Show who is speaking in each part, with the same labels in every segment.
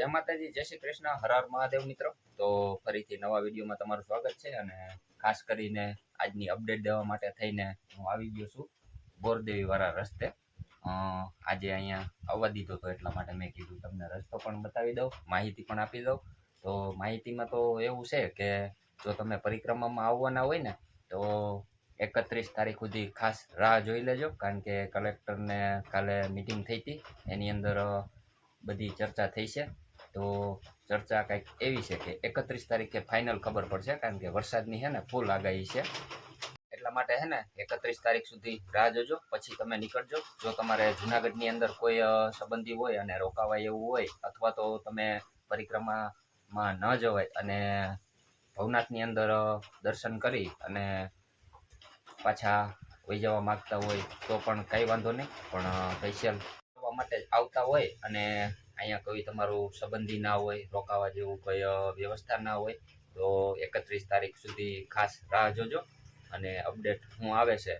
Speaker 1: જય માતાજી, જય શ્રી કૃષ્ણ. હર હર મહાદેવ મિત્રો. તો ફરીથી નવા વિડીયોમાં તમારું સ્વાગત છે અને ખાસ કરીને આજની અપડેટ દેવા માટે થઈને હું આવી ગયો છું બોરદેવી વાળા રસ્તે આજે અહીંયા આવવા દીધો હતો એટલા માટે મેં કીધું તમને રસ્તો પણ બતાવી દઉં, માહિતી પણ આપી દઉં. તો માહિતીમાં તો એવું છે કે જો તમે પરિક્રમામાં આવવાના હોય ને, તો એકત્રીસ તારીખ સુધી ખાસ રાહ જોઈ લેજો, કારણ કે કલેક્ટરને કાલે મિટિંગ થઈ હતી. એની અંદર બધી ચર્ચા થઈ છે. તો ચર્ચા કંઈક એવી છે કે એકત્રીસ તારીખે ફાઇનલ ખબર પડશે, કારણ કે વરસાદની છે ને ફૂલ આગાહી છે. એટલા માટે છે ને એકત્રીસ તારીખ સુધી રાહ જોજો, પછી તમે નીકળજો. જો તમારે જુનાગઢની અંદર કોઈ સંબંધી હોય અને રોકાવાય એવું હોય, અથવા તો તમે પરિક્રમામાં ન જવાય અને ભવનાથની અંદર દર્શન કરી અને પાછા વહી જવા માગતા હોય તો પણ કંઈ વાંધો નહીં. પણ સ્પેશિયલ માટે આવતા હોય અને અહીંયા કોઈ તમારું સંબંધી ના હોય, રોકાવા જેવું કોઈ વ્યવસ્થા ના હોય, તો એકત્રીસ તારીખ સુધી ખાસ રાહ જોજો. અને અપડેટ હું આવે છે,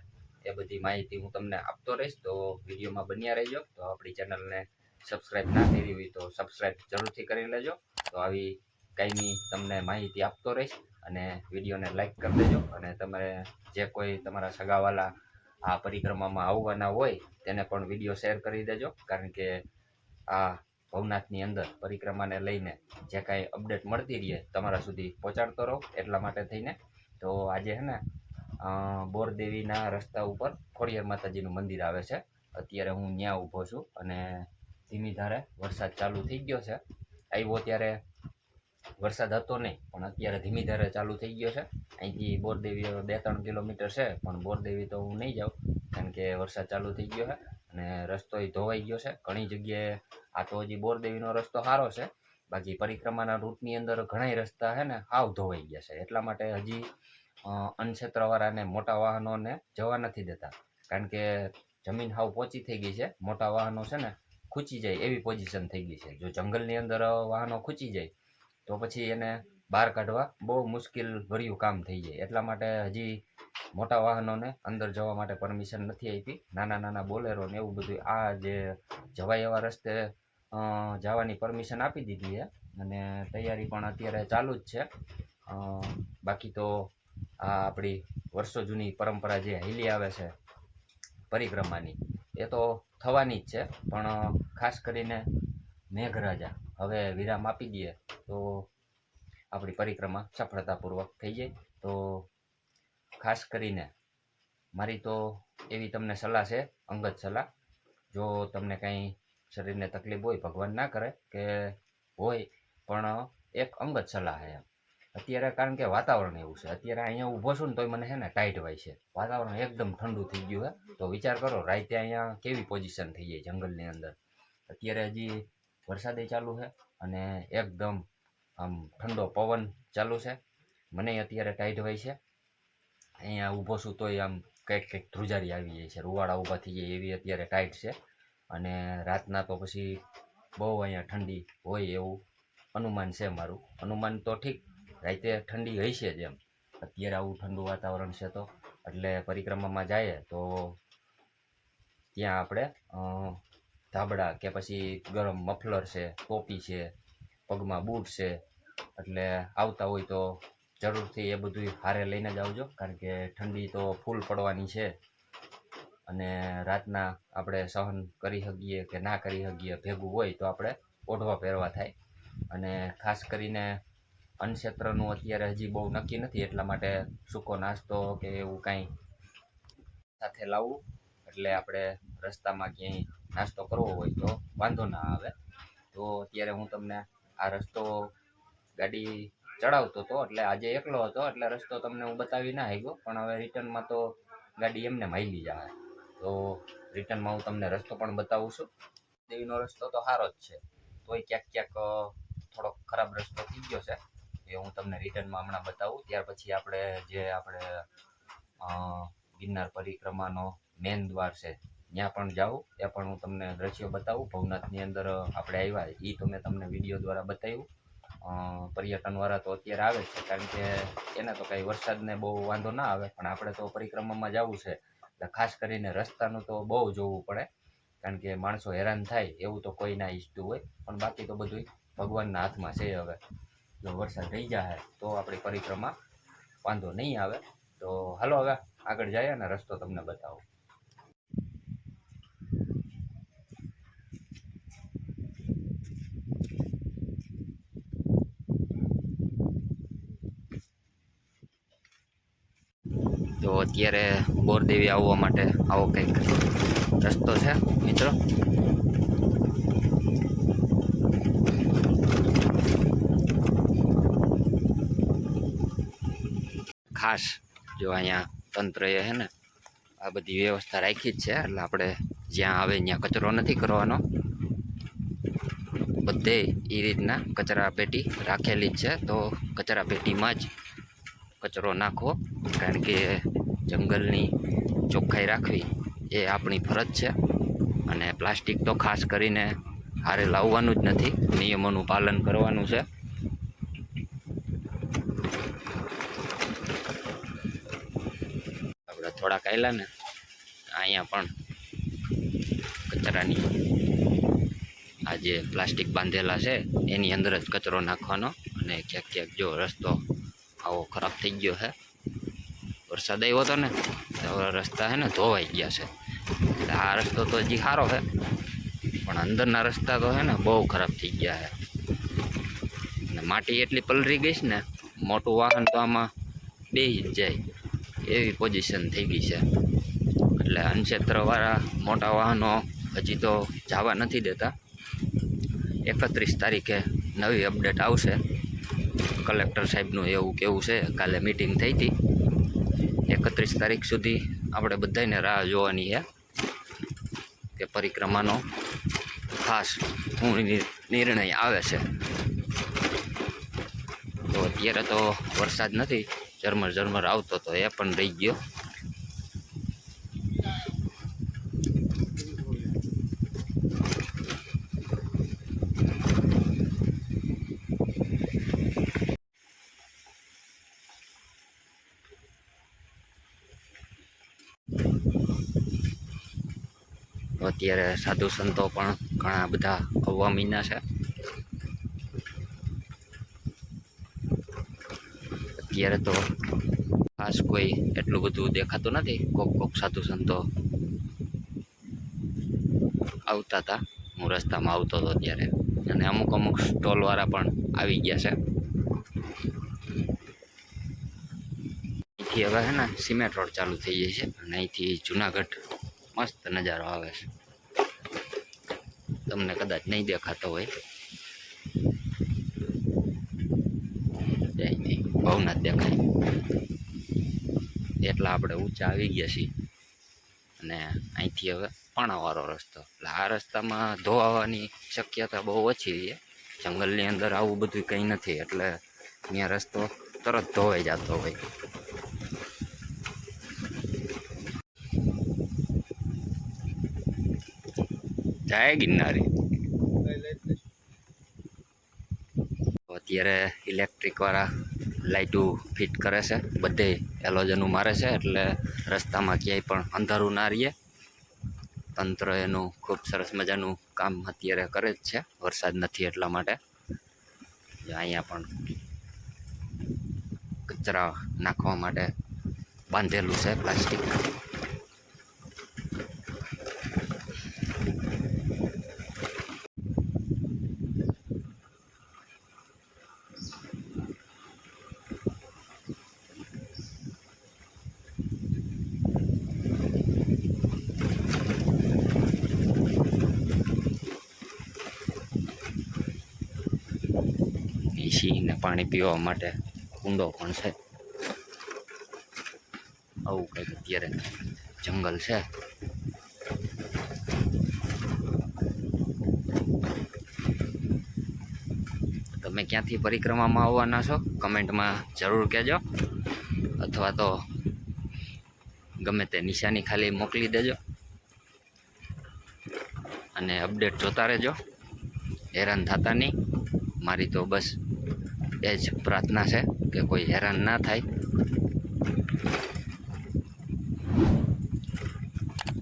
Speaker 1: એ બધી માહિતી હું તમને આપતો રહીશ. તો વિડીયોમાં બન્યા રહેજો. તો આપણી ચેનલને સબસ્ક્રાઈબ ના કરી હોય તો સબસ્ક્રાઈબ જરૂરથી કરી લેજો. તો આવી કાંઈની તમને માહિતી આપતો રહીશ. અને વિડીયોને લાઈક કરી દેજો. અને તમે જે કોઈ તમારા સગાવાલા આ પરિક્રમામાં આવવાના હોય, તેને પણ વીડિયો શેર કરી દેજો. કારણ કે આ ભવનાથની અંદર પરિક્રમાને લઈને જે કાંઈ અપડેટ મળતી રહીએ તમારા સુધી પહોંચાડતો રહો એટલા માટે થઈને. તો આજે છે ને બોરદેવીના રસ્તા ઉપર ખોડિયાર માતાજીનું મંદિર આવે છે. અત્યારે હું ત્યાં ઊભો છું અને ધીમી ધારે વરસાદ ચાલુ થઈ ગયો છે. આવ્યો ત્યારે વરસાદ હતો નહીં, પણ અત્યારે ધીમી ધારે ચાલુ થઈ ગયો છે. અહીંથી બોરદેવી બે ત્રણ કિલોમીટર છે, પણ બોરદેવી તો હું નહીં જાઉં, કારણ કે વરસાદ ચાલુ થઈ ગયો છે. અને રસ્તો એ ધોવાઈ ગયો છે. ઘણી જગ્યાએ આ તો હજી બોરદેવીનો રસ્તો સારો છે. બાકી પરિક્રમાના રૂટની અંદર ઘણાય રસ્તા છે ને, હાવ ધોવાઈ ગયા છે. એટલા માટે હજી અનક્ષેત્રવાળાને મોટા વાહનોને જવા નથી દેતા. કારણ કે જમીન હાવ પોચી થઈ ગઈ છે. મોટા વાહનો છે ને, ખૂંચી જાય એવી પોઝિશન થઈ ગઈ છે. જો જંગલની અંદર વાહનો ખૂંચી જાય, તો પછી એને બહાર કાઢવા બહુ મુશ્કેલ ભર્યું કામ થઈ જાય. એટલા માટે હજી મોટા વાહનોને અંદર જવા માટે પરમિશન નથી આપી. નાના નાના બોલેરો ને એવું બધું આ જે જવાય એવા રસ્તે જવાની પરમિશન આપી દીધી છે. અને તૈયારી પણ અત્યારે ચાલુ જ છે. બાકી તો આ આપણી વર્ષો જૂની પરંપરા જે હાલી આવે છે, પરિક્રમાની, એ તો થવાની જ છે. પણ ખાસ કરીને મેઘરાજા, હવે વિરામ આપી દઈએ તો આપણી પરિક્રમા સફળતાપૂર્વક થઈ જાય. તો ખાસ કરીને મારી તો એવી તમને સલાહ છે, અંગત સલાહ. જો તમને કંઈ શરીરને તકલીફ હોય, ભગવાન ના કરે કે હોય, પણ એક અંગત સલાહ છે અત્યારે કારણ કે વાતાવરણ એવું છે. અત્યારે અહીંયા ઊભો છું ને તોય મને છે ને ટાઈટ હોય છે. વાતાવરણ એકદમ ઠંડુ થઈ ગયું છે તો વિચાર કરો, રાતે અહીંયા કેવી પોઝિશન થઈ જાય જંગલની અંદર? અત્યારે હજી વરસાદે ચાલુ છે અને એકદમ આમ ઠંડો પવન ચાલુ છે. મને અત્યારે ટાઈટ હોય છે. અહીંયા ઊભો છું તોય આમ કંઈક કંઈક ધ્રુજારી આવી જાય છે. રૂવાડા ઊભા થઈ જાય એવી અત્યારે ટાઈટ છે. અને રાતના તો પછી બહુ અહીંયા ઠંડી હોય એવું અનુમાન છે મારું. અનુમાન તો ઠીક, રાતે ઠંડી હશે જ એમ. અત્યારે આવું ઠંડુ વાતાવરણ છે તો. એટલે પરિક્રમામાં જઈએ તો ત્યાં આપણે ધાબળા કે પછી ગરમ મફલર છે, ટોપી છે પગમાં બૂટ છે, એટલે આવતા હોય તો જરૂરથી એ બધું હારે લઈને જ આવજો, કારણ કે ઠંડી તો ફૂલ પડવાની છે. અને રાતના આપણે સહન કરી શકીએ કે ના કરી શકીએ, ભેગું હોય તો આપણે ઓઢવા પહેરવા થાય. અને ખાસ કરીને અન્નક્ષેત્રનું અત્યારે હજી બહુ નક્કી નથી, એટલા માટે સૂકો નાસ્તો કે એવું કાંઈ સાથે લાવવું. એટલે આપણે રસ્તામાં ક્યાંય નાસ્તો કરવો હોય તો વાંધો ના આવે. તો અત્યારે હું તમને આ રસ્તો ગાડી ચડાવતો હતો, એટલે આજે એકલો હતો, એટલે રસ્તો તમને હું બતાવી ના આવ્યો પણ હવે રિટર્નમાં તો ગાડી એમને માયલી જાય તો રિટર્નમાં હું તમને રસ્તો પણ બતાવું છું. દેવીનો રસ્તો તો સારો જ છે. તોય ક્યાંક ક્યાંક થોડોક ખરાબ રસ્તો થઈ ગયો છે. એ હું તમને રિટર્નમાં હમણાં બતાવું. ત્યાર પછી આપણે જે આપણે ગિરનાર પરિક્રમાનો મેન દ્વાર છે ત્યાં પણ જાઉં ત્યાં પણ હું તમને દ્રશ્યો બતાવું. ભવનાથની અંદર આપણે આવ્યા એ તો મેં તમને વીડિયો દ્વારા બતાવ્યું. પર્યટનવાળા તો અત્યારે આવે છે, કારણ કે એને તો કંઈ વરસાદને બહુ વાંધો ના આવે, પણ આપણે તો પરિક્રમામાં જવું છે. એટલે ખાસ કરીને રસ્તાનું તો બહુ જોવું પડે, કારણ કે માણસો હેરાન થાય, એવું તો કોઈ ના ઈચ્છતું હોય. પણ બાકી તો બધું ભગવાનના હાથમાં છે હવે. જો વરસાદ થઈ જાય તો આપણી પરિક્રમા વાંધો નહીં આવે. તો હાલો હવે આગળ જાય અને રસ્તો તમને બતાવો. અત્યારે બોરદેવી આવવા માટે આવો કંઈક રસ્તો છે, મિત્રો. ખાસ જો અહીંયા તંત્રએ છે ને, આ બધી વ્યવસ્થા રાખી જ છે, એટલે આપણે જ્યાં આવે ત્યાં કચરો નથી કરવાનો. બધે એ રીતના કચરા પેટી રાખેલી જ છે, તો કચરા પેટીમાં જ કચરો નાખવો, કારણ કે જંગલની ચોખ્ખાઈ રાખવી એ આપણી ફરજ છે. અને પ્લાસ્ટિક તો ખાસ કરીને હારે લાવવાનું જ નથી, નિયમોનું પાલન કરવાનું છે. આપણે થોડાક આવેલા ને, અહીંયા પણ કચરાની આ જે પ્લાસ્ટિક બાંધેલા છે, એની અંદર જ કચરો નાખવાનો અને ક્યાંક ક્યાંક જો રસ્તો આવો ખરાબ થઈ ગયો છે વરસાદ આવ્યો હતો ને રસ્તા છે ને ધોવાઈ ગયા છે. એટલે આ રસ્તો તો હજી સારો છે, પણ અંદરના રસ્તા તો છે ને બહુ ખરાબ થઈ ગયા છે. અને માટી એટલી પલરી ગઈ છે ને, મોટું વાહન તો આમાં બેસી જ જાય, એવી પોઝિશન થઈ ગઈ છે. એટલે અનક્ષેત્રવાળા મોટા વાહનો હજી તો જવા નથી દેતા. એકત્રીસ તારીખે નવી અપડેટ આવશે. કલેક્ટર સાહેબનું એવું કેવું છે, કાલે મિટિંગ થઈ હતી. એકત્રીસ તારીખ સુધી આપણે બધાને રાહ જોવાની છે કે પરિક્રમાનો ખાસ શું નિર્ણય આવે છે. તો અત્યારે તો વરસાદ નથી ઝરમર ઝરમર આવતો તો એ પણ રહી ગયો તો અત્યારે સાધુ સંતો પણ ઘણા બધા આવવા છે. અત્યારે તો ખાસ કોઈ એટલું બધું દેખાતું નથી. કોક કોક સાધુ સંતો આવતા હતા. હું રસ્તામાં આવતો હતો ત્યારે. અને અમુક અમુક સ્ટોલવાળા પણ આવી ગયા છે. અહીંથી હવે છે ને સિમેન્ટ રોડ ચાલુ થઈ જાય છે. અને અહીંથી જુનાગઢ મસ્ત નજારો આવે છે. તમને કદાચ નહીં દેખાતો હોય. અહીંથી ભવનાથ દેખાય. એટલા આપણે ઊંચા આવી ગયા છીએ. અને અહીંથી હવે પાણાવાળો રસ્તો. એટલે આ રસ્તામાં ધોવાની શક્યતા બહુ ઓછી છે. જંગલની અંદર આવું બધું કંઈ નથી. એટલે ત્યાં રસ્તો તરત ધોવાઈ જતો હોય. જાય ગિરનારી. અત્યારે ઇલેક્ટ્રિક વાળા લાઇટો ફિટ કરે છે, બધે એલોજનું મારે છે, એટલે રસ્તામાં ક્યાંય પણ અંધારું ના રહીએ તંત્ર એનું ખૂબ સરસ મજાનું કામ અત્યારે કરે જ છે, વરસાદ નથી એટલા માટે. અહીંયા પણ કચરા નાખવા માટે બાંધેલું છે પ્લાસ્ટિક. એ ને પાણી પીવા માટે કુંડો પણ છે. આવું કંઈક અત્યારે જંગલ છે. તમે ક્યાંથી પરિક્રમામાં આવવાના છો? કમેન્ટમાં જરૂર કહેજો. અથવા તો ગમે તે નિશાની ખાલી મોકલી દેજો. અને અપડેટ જોતા રહેજો. હેરાન થતા નહીં મારી તો બસ એ જ પ્રાર્થના છે કે કોઈ હેરાન ના થાય.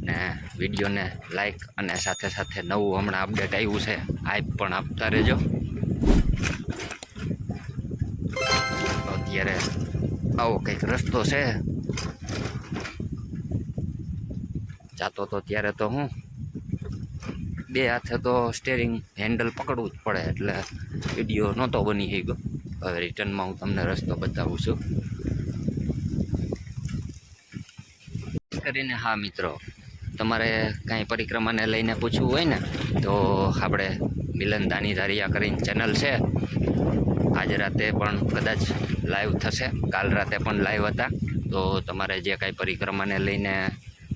Speaker 1: ને વિડીયોને લાઈક અને સાથે સાથે નવું હમણાં અપડેટ આવ્યું છે આઈપ પણ આપતા રહેજો. અત્યારે આવો કંઈક રસ્તો છે. જાતો તો ત્યારે તો હું બે હાથે તો સ્ટેરિંગ હેન્ડલ પકડવું જ પડે એટલે વીડિયો નહોતો બની ગયો હવે રિટર્નમાં હું તમને રસ્તો બતાવું છું. કરીને હા મિત્રો, તમારે કાંઈ પરિક્રમાને લઈને પૂછવું હોય ને, તો આપણે મિલન દાની ધારિયા કરીને ચેનલ છે. આજ રાતે પણ કદાચ લાઈવ થશે, કાલ રાતે પણ લાઈવ હતા. તો તમારે જે કાંઈ પરિક્રમાને લઈને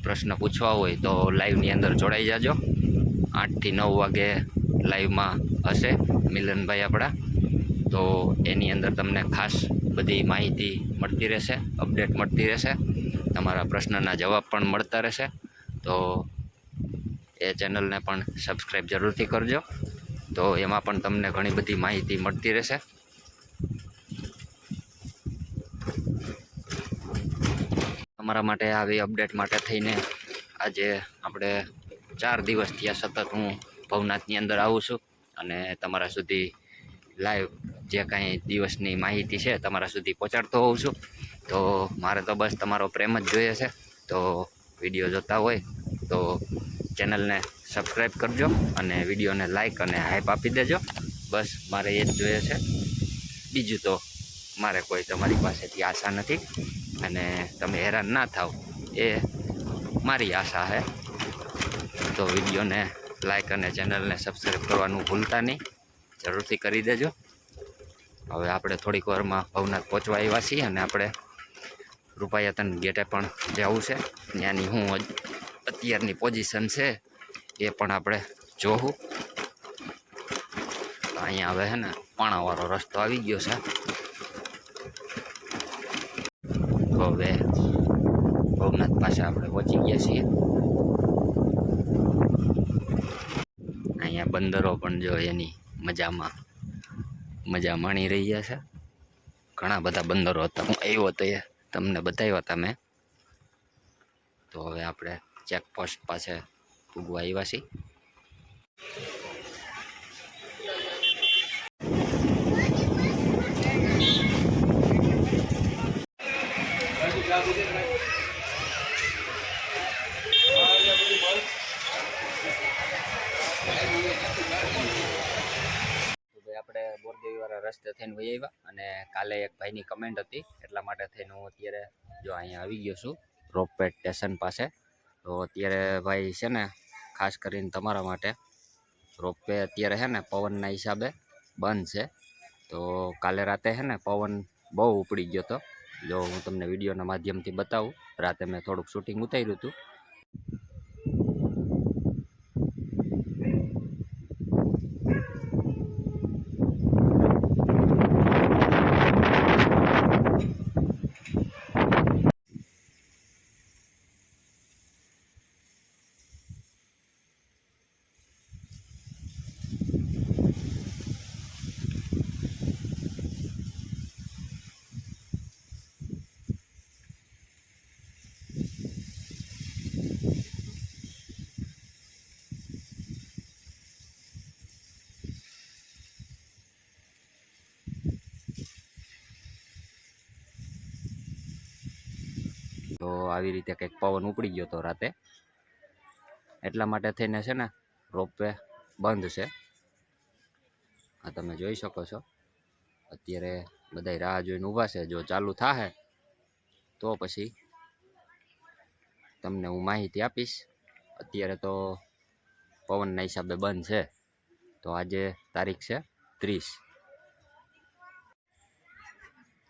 Speaker 1: પ્રશ્ન પૂછવા હોય તો લાઈવની અંદર જોડાઈ જાજો. આઠથી નવ વાગે લાઈવમાં હશે મિલનભાઈ આપણા. તો એની અંદર તમને ખાસ બધી માહિતી મળતી રહેશે, અપડેટ મળતી રહેશે. તમારા પ્રશ્નના જવાબ પણ મળતા રહેશે. તો એ ચેનલને પણ સબસ્ક્રાઈબ જરૂરથી કરજો. તો એમાં પણ તમને ઘણી બધી માહિતી મળતી રહેશે. તમારા માટે આવી અપડેટ માટે થઈને આજે આપણે ચાર દિવસ થયા સતત હું ભવનાથની અંદર આવું છું અને તમારા સુધી લાઈવ જે કાંઈ દિવસની માહિતી છે તમારા સુધી પહોંચાડતો હોઉં છું. તો મારે તો બસ તમારો પ્રેમ જ જોઈએ છે. તો વીડિયો જોતા હોય તો ચેનલને સબસ્ક્રાઈબ કરજો અને વિડીયોને લાઇક અને હાઈપ આપી દેજો. બસ મારે એ જ જોઈએ છે. બીજું તો મારે કોઈ તમારી પાસેથી આશા નથી અને તમે હેરાન ના થાવ, એ મારી આશા છે. તો વિડીયોને લાઇક અને ચેનલને સબસ્ક્રાઈબ કરવાનું ભૂલતા નહીં. જરૂરથી કરી દેજો. હવે આપણે થોડીક વારમાં ભવનાથ પહોંચવા આવ્યા છીએ અને આપણે રૂપાયતન ગેટે પણ જવું છે. ત્યાંની હું અત્યારની પોઝિશન છે એ પણ આપણે જોવું અહીંયા હવે છે ને પાણાવાળો રસ્તો આવી ગયો છે. હવે ભવનાથ પાસે આપણે પહોંચી ગયા છીએ. અહીંયા બંદરો પણ જો એની મજામાં મજા માણી રહ્યા છે. ઘણા બધા બંદરો હતા. હું આવ્યો તો એ તમને બતાવ્યા હતા મેં. તો હવે આપણે ચેકપોસ્ટ પાસે પૂગવા આવ્યા છીએ. ભાઈ આપણે બોરદેવી વાળા રસ્તે થઈને વહી આવ્યા અને કાલે એક ભાઈની કમેન્ટ હતી, એટલા માટે થઈને હું અત્યારે જો અહીંયા આવી ગયો છું રોપવે સ્ટેશન પાસે. તો અત્યારે ભાઈ છે ને, ખાસ કરીને તમારા માટે રોપવે અત્યારે છે ને, પવનના હિસાબે બંધ છે. તો કાલે રાતે છે ને, પવન બહુ ઉપડી ગયો હતો. જો હું તમને વિડીયોના માધ્યમથી બતાવું, રાતે મેં થોડુંક શૂટિંગ ઉતાર્યું હતું. તો આવી રીતે કંઈક પવન ઉપડી ગયો હતો રાતે. એટલા માટે થઈને છે ને, રોપવે બંધ છે. આ તમે જોઈ શકો છો. અત્યારે બધા રાહ જોઈને ઊભા છે. જો ચાલુ થશે તો પછી તમને હું માહિતી આપીશ. અત્યારે તો પવનના હિસાબે બંધ છે. તો આજે તારીખ છે ત્રીસ.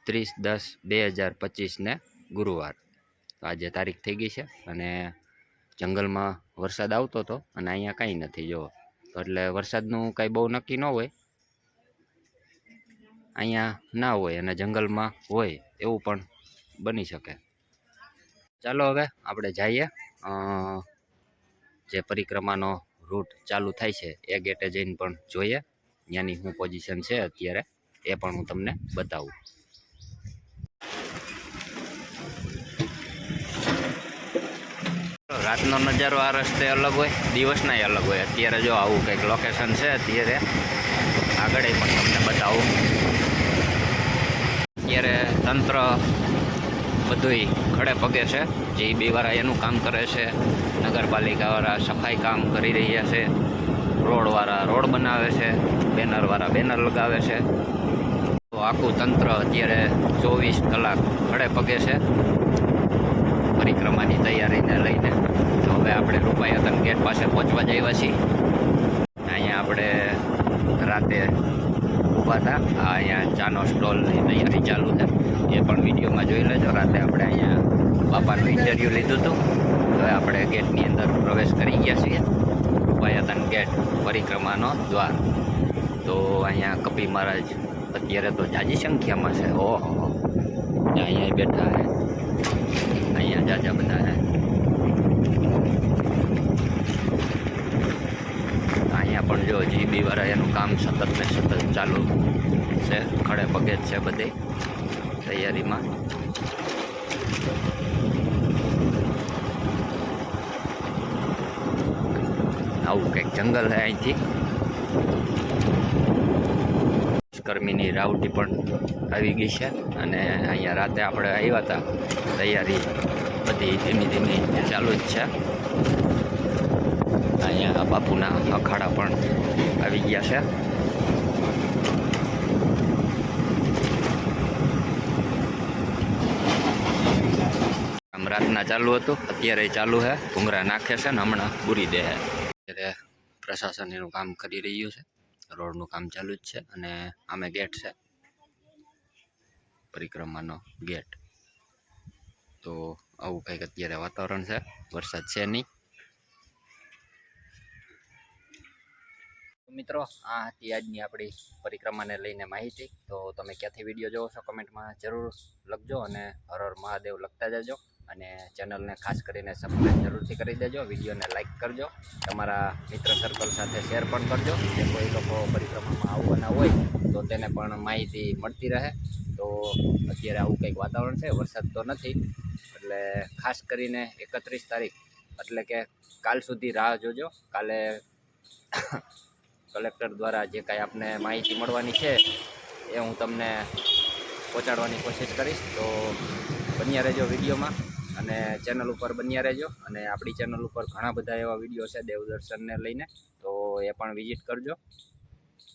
Speaker 1: ત્રીસ દસ બે હજાર પચીસને ગુરુવાર. તો આજે તારીખ થઈ ગઈ છે અને જંગલમાં વરસાદ આવતો હતો અને અહીંયા કાંઈ નથી જો એટલે વરસાદનું કાંઈ બહુ નક્કી ન હોય. અહીંયા ના હોય અને જંગલમાં હોય એવું પણ બની શકે. ચાલો હવે આપણે જઈએ. જે પરિક્રમાનો રૂટ ચાલુ થાય છે, એ ગેટે જઈને પણ જોઈએ. ત્યાંની શું પોઝિશન છે અત્યારે, એ પણ હું તમને બતાવું. રાતનો નજારો આ રસ્તે અલગ હોય દિવસનાય અલગ હોય. અત્યારે જો આવું કંઈક લોકેશન છે, અત્યારે આગળ પણ તમને બતાવું. અત્યારે તંત્ર બધુંય ખડે પગે છે. જીબી વાળા એનું કામ કરે છે. નગરપાલિકાવાળા સફાઈ કામ કરી રહ્યા છે. રોડવાળા રોડ બનાવે છે. બેનરવાળા બેનર લગાવે છે. તો આખું તંત્ર અત્યારે ચોવીસ કલાક ખડે પગે છે. પરિક્રમાની તૈયારીને લઈને તો હવે આપણે રૂપાયતન ગેટ પાસે પહોંચવા જઈએ છીએ. અહીંયા આપણે રાતે ઊભા હતા અહીંયા ચાનો સ્ટોલની તૈયારી ચાલુ છે. એ પણ વિડીયોમાં જોઈ લેજો. રાતે આપણે અહીંયા બાપાનું ઇન્ટરવ્યૂ લીધું હતું. હવે આપણે ગેટની અંદર પ્રવેશ કરી ગયા છીએ. પયાતન ગેટ, પરિક્રમાનો દ્વાર. તો અહીંયા કપી મહારાજ અત્યારે તો જાજી સંખ્યામાં છે. ઓહો. અહીંયા બેઠા છે અહીંયા જાજા બધા છે અહીંયા પણ જો જીબી વાળા એનું કામ સતત ને સતત ચાલુ છે. ખડે પગે છે બધી તૈયારીમાં. આવું કંઈક જંગલ છે અહીંથી. કર્મીની રાવટી પણ આવી ગઈ છે અને અહીંયા રાતે આપણે આવ્યા હતા. તૈયારી બધી ધીમી ધીમી ચાલુ જ છે. અહીંયા બાપુના અખાડા પણ આવી ગયા છે. રાતના ચાલુ હતું, અત્યારે ચાલુ છે. ભૂંગરા નાખે છે ને હમણાં બુરી દે છે. અત્યારે પ્રશાસન એનું કામ કરી રહ્યું છે. રોડનું કામ ચાલુ જ છે અને આમે ગેટ છે. પરિક્રમાનો ગેટ. તો આવું કંઈક અત્યારે વાતાવરણ છે. વરસાદ છે નહીં. મિત્રો. આ હતી આજની આપણી પરિક્રમાને લઈને માહિતી. તો તમે ક્યાંથી વીડિયો જોવો છો કમેન્ટમાં જરૂર લખજો અને હર હર મહાદેવ લખતા જજો. અને ચેનલને ખાસ કરીને સબસ્ક્રાઈબ જરૂરથી કરી દેજો. વિડીયોને લાઇક કરજો. તમારા મિત્ર સર્કલ સાથે શેર પણ કરજો. જે કોઈ લોકો પરિક્રમામાં આવવાના હોય, તો તેને પણ માહિતી મળતી રહે. તો અત્યારે આવું કંઈક વાતાવરણ છે. વરસાદ તો નથી. એટલે ખાસ કરીને એકત્રીસ તારીખ. એટલે કે કાલ સુધી રાહ જોજો. કાલે કલેક્ટર દ્વારા જે કાંઈ આપને માહિતી મળવાની છે, એ હું તમને પહોંચાડવાની કોશિશ કરીશ. તો બન્યા રહેજો વિડીયોમાં અને ચેનલ ઉપર બન્યા રહેજો. અને આપણી ચેનલ ઉપર ઘણા બધા એવા વીડિયો છે દેવદર્શનને લઈને, તો એ પણ વિઝિટ કરજો.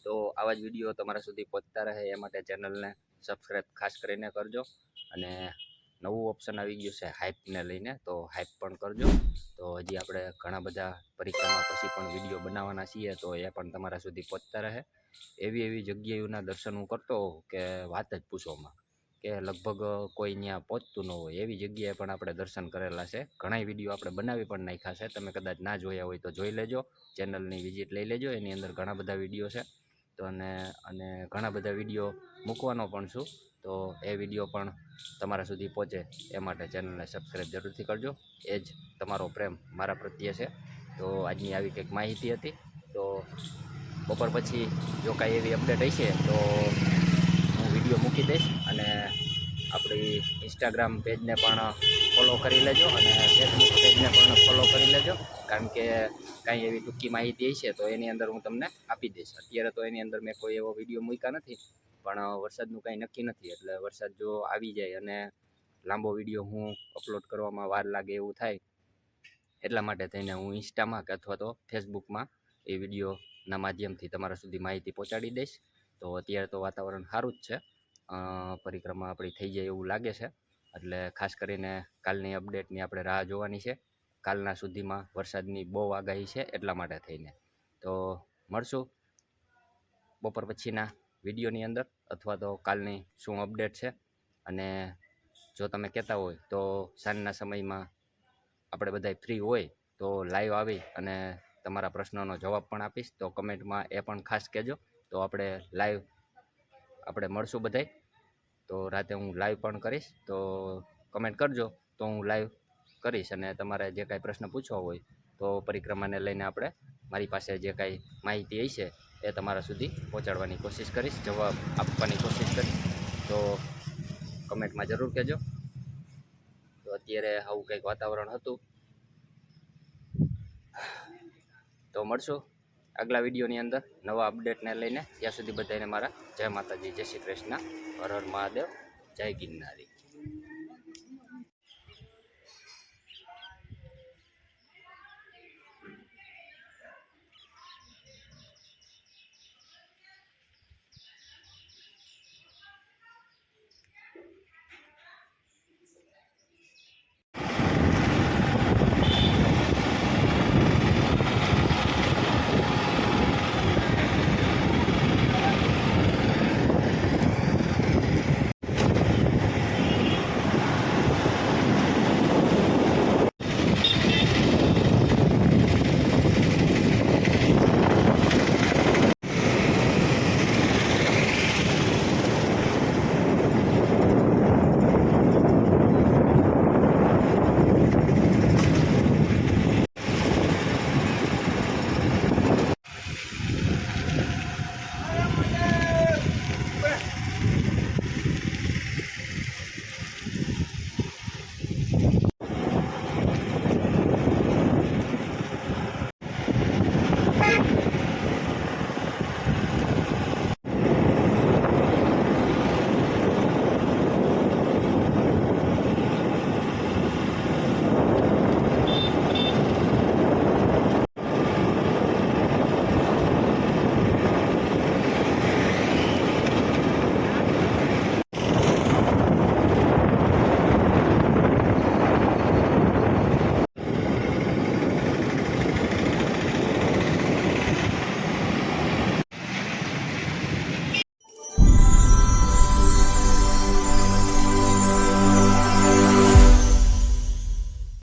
Speaker 1: તો આવા જ વીડિયો તમારા સુધી પહોંચતા રહે, એ માટે ચેનલને સબસ્ક્રાઈબ ખાસ કરીને કરજો. અને નવું ઓપ્શન આવી ગયું છે હાઇપને લઈને, તો હાઇપ પણ કરજો. તો હજી આપણે ઘણા બધા પરિક્રમા પછી પણ વીડિયો બનાવવાના છીએ, તો એ પણ તમારા સુધી પહોંચતા રહે. એવી એવી જગ્યાઓના દર્શન હું કરતો કે વાત જ પૂછોમાં કે લગભગ કોઈ ત્યાં પહોંચતું ન હોય, એવી જગ્યાએ પણ આપણે દર્શન કરેલા છે. ઘણા વીડિયો આપણે બનાવી પણ નાખ્યા છે. તમે કદાચ ના જોયા હોય તો જોઈ લેજો. ચેનલની વિઝિટ લઈ લેજો. એની અંદર ઘણા બધા વીડિયો છે. તો અને અને ઘણા બધા વીડિયો મૂકવાનો પણ છું. તો એ વીડિયો પણ તમારા સુધી પહોંચે એ માટે ચેનલને સબસ્ક્રાઈબ જરૂરથી કરજો. એ જ તમારો પ્રેમ મારા પ્રત્યે છે. તો આજની આવી કંઈક માહિતી હતી. તો બપોર પછી જો કાંઈ એવી અપડેટ હશે તો હું વીડિયો મૂકી દઈશ અને આપણી ઇન્સ્ટાગ્રામ પેજને પણ ફોલો કરી લેજો અને ફેસબુક પેજને પણ ફોલો કરી લેજો. કારણ કે કાંઈ એવી ટૂંકી માહિતી હશે તો એની અંદર હું તમને આપી દઈશ. અત્યારે તો એની અંદર મેં કોઈ એવો વીડિયો મૂક્યા નથી. પણ વરસાદનું કાંઈ નક્કી નથી. એટલે વરસાદ જો આવી જાય અને લાંબો વીડિયો હું અપલોડ કરવામાં વાર લાગે એવું થાય, એટલા માટે થઈને હું ઇન્સ્ટામાં કે અથવા તો ફેસબુકમાં એ વિડીયોના માધ્યમથી તમારા સુધી માહિતી પહોંચાડી દઈશ. તો અત્યારે તો વાતાવરણ સારું જ છે. પરિક્રમા આપણી થઈ જાય એવું લાગે છે. એટલે ખાસ કરીને કાલની અપડેટની આપણે રાહ જોવાની છે. કાલના સુધીમાં વરસાદની બહુ આગાહી છે એટલા માટે થઈને. તો મળશું. બપોર પછીના વિડીયોની અંદર અથવા તો કાલની શું અપડેટ છે? અને જો તમે કહેતા હોય તો સાંજના સમયમાં આપણે બધા ફ્રી હોય તો લાઈવ આવી અને તમારા પ્રશ્નોનો જવાબ પણ આપીશ. તો કમેન્ટમાં એ પણ ખાસ કહેજો. તો આપણે લાઈવ આપણે મળશું બધાય. તો રાતે હું લાઈવ પણ કરીશ. તો કમેન્ટ કરજો. તો હું લાઈવ કરીશ અને તમારે જે કાંઈ પ્રશ્ન પૂછવા હોય તો પરિક્રમાને લઈને આપણે મારી પાસે જે કાંઈ માહિતી હશે એ તમારા સુધી પહોંચાડવાની કોશિશ કરીશ, જવાબ આપવાની કોશિશ કરીશ. તો કમેન્ટમાં જરૂર કહેજો. તો અત્યારે આવું કંઈક વાતાવરણ હતું. તો મળશું આગલા વિડીયોની અંદર નવા અપડેટને લઈને. ત્યાં સુધી બધાને મારા જય માતાજી, જય શ્રી કૃષ્ણ. હર હર મહાદેવ, જય ગિરનારી.